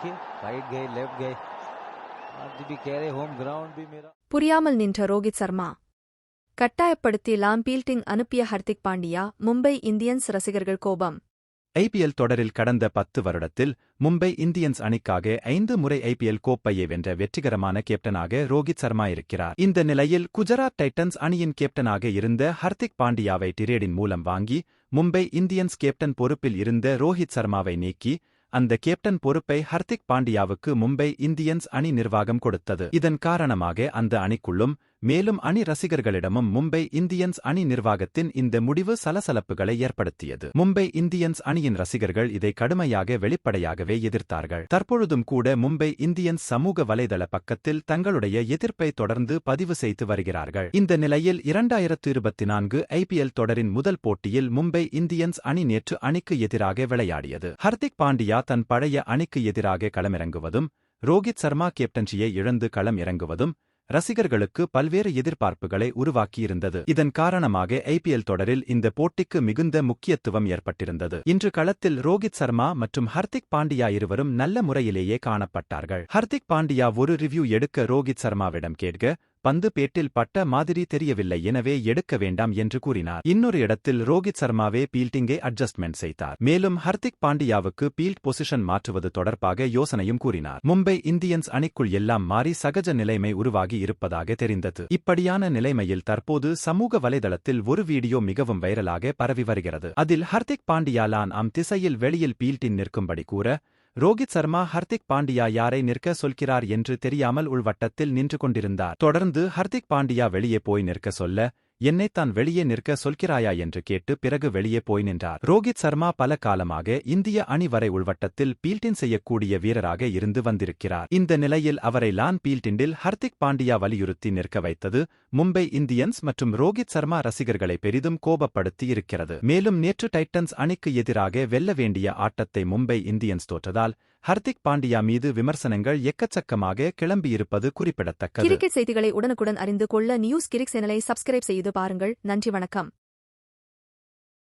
देखिए राइट गए लेफ्ट गए आरसीबी कह रहे होम ग्राउंड भी मेरा புரியாமல் நின்ற ரோகித் சர்மா கட்டாயப்படுத்தி லாம் பீல்டிங் அனுப்பிய ஹர்திக் பாண்டியா மும்பை இந்தியன்ஸ் ரசிகர்கள் கோபம் ஐபிஎல் தொடரில் கடந்த பத்து வருடத்தில் மும்பை இந்தியன்ஸ் அணிக்காக ஐந்து முறை ஐபிஎல் கோப்பையை வென்ற வெற்றிகரமான கேப்டனாக ரோகித் சர்மா இருக்கிறார் இந்த நிலையில் குஜராத் டைட்டன்ஸ் அணியின் கேப்டனாக இருந்த ஹர்திக் பாண்டியாவை டிரேடின் மூலம் வாங்கி மும்பை இந்தியன்ஸ் கேப்டன் பொறுப்பில் இருந்த ரோஹித் சர்மாவை நீக்கி அந்த கேப்டன் பொறுப்பை ஹர்திக் பாண்டியாவுக்கு மும்பை இந்தியன்ஸ் அணி நிர்வாகம் கொடுத்தது. இதன் காரணமாக அந்த அணிக்குள்ளும் மேலும் அணி ரசிகர்களிடமும் மும்பை இந்தியன்ஸ் அணி நிர்வாகத்தின் இந்த முடிவு சலசலப்புகளை ஏற்படுத்தியது. மும்பை இந்தியன்ஸ் அணியின் ரசிகர்கள் இதை கடுமையாக வெளிப்படையாகவே எதிர்த்தார்கள். தற்பொழுதும் கூட மும்பை இந்தியன்ஸ் சமூக வலைதள பக்கத்தில் தங்களுடைய எதிர்ப்பை தொடர்ந்து பதிவு செய்து வருகிறார்கள். இந்த நிலையில் இரண்டாயிரத்து இருபத்தி நான்கு ஐபிஎல் தொடரின் முதல் போட்டியில் மும்பை இந்தியன்ஸ் அணி நேற்று அணிக்கு எதிராக விளையாடியது. ஹர்திக் பாண்டியா தன் பழைய அணிக்கு எதிராக களமிறங்குவதும் ரோகித் சர்மா கேப்டன்சியை இழந்து களம் இறங்குவதும் ரசிகர்களுக்கு பல்வேறு எதிர்பார்ப்புகளை உருவாக்கியிருந்தது. இதன் காரணமாக ஐபிஎல் தொடரில் இந்த போட்டிக்கு மிகுந்த முக்கியத்துவம் ஏற்பட்டிருந்தது. இன்று களத்தில் ரோகித் சர்மா மற்றும் ஹர்திக் பாண்டியா இருவரும் நல்ல முறையிலேயே காணப்பட்டார்கள். ஹர்திக் பாண்டியா ஒரு ரிவ்யூ எடுக்க ரோகித் சர்மாவிடம் கேட்க பந்து பேட்டில் பட்ட மாதிரி தெரியவில்லை எனவே எடுக்க வேண்டாம் என்று கூறினார். இன்னொரு இடத்தில் ரோகித் சர்மாவே பீல்டிங்கை அட்ஜஸ்ட்மெண்ட் செய்தார். மேலும் ஹர்திக் பாண்டியாவுக்கு பீல்ட் பொசிஷன் மாற்றுவது தொடர்பாக யோசனையும் கூறினார். மும்பை இந்தியன்ஸ் அணிக்குள் எல்லாம் மாறி சகஜ நிலைமை உருவாகி இருப்பதாக தெரிந்தது. இப்படியான நிலைமையில் தற்போது சமூக வலைதளத்தில் ஒரு வீடியோ மிகவும் வைரலாக பரவி வருகிறது. அதில் ஹர்திக் பாண்டியாலான் அம் திசையில் வெளியில் பீல்டின் நிற்கும்படி கூற ரோகித் சர்மா ஹர்திக் பாண்டியா யாரை நிற்க சொல்கிறார் என்று தெரியாமல் உள்வட்டத்தில் நின்று கொண்டிருந்தார். தொடர்ந்து ஹர்திக் பாண்டியா வெளியே போய் நிற்க சொல்ல என்னைத்தான் வெளியே நிற்க சொல்கிறாயா என்று கேட்டு பிறகு வெளியே போய் நின்றார். ரோகித் சர்மா பல காலமாக இந்திய அணி வரை உள்வட்டத்தில் பீல்டின் செய்யக்கூடிய வீரராக இருந்து வந்திருக்கிறார். இந்த நிலையில் அவரை லான் பீல்டிண்டில் ஹர்திக் பாண்டியா வலியுறுத்தி நிற்க வைத்தது மும்பை இந்தியன்ஸ் மற்றும் ரோகித் சர்மா ரசிகர்களை பெரிதும் கோபப்படுத்தி இருக்கிறது. மேலும் நேற்று டைட்டன்ஸ் அணிக்கு எதிராக வெல்ல வேண்டிய ஆட்டத்தை மும்பை இந்தியன்ஸ் தோற்றதால் ஹர்திக் பாண்டியா மீது விமர்சனங்கள் எக்கச்சக்கமாக கிளம்பியிருப்பது குறிப்பிடத்தக்கது. கிரிக்கெட் செய்திகளை உடனுக்குடன் அறிந்து கொள்ள நியூஸ் கிரிக் சேனலை சப்ஸ்கிரைப் செய்து பாருங்கள். நன்றி வணக்கம்.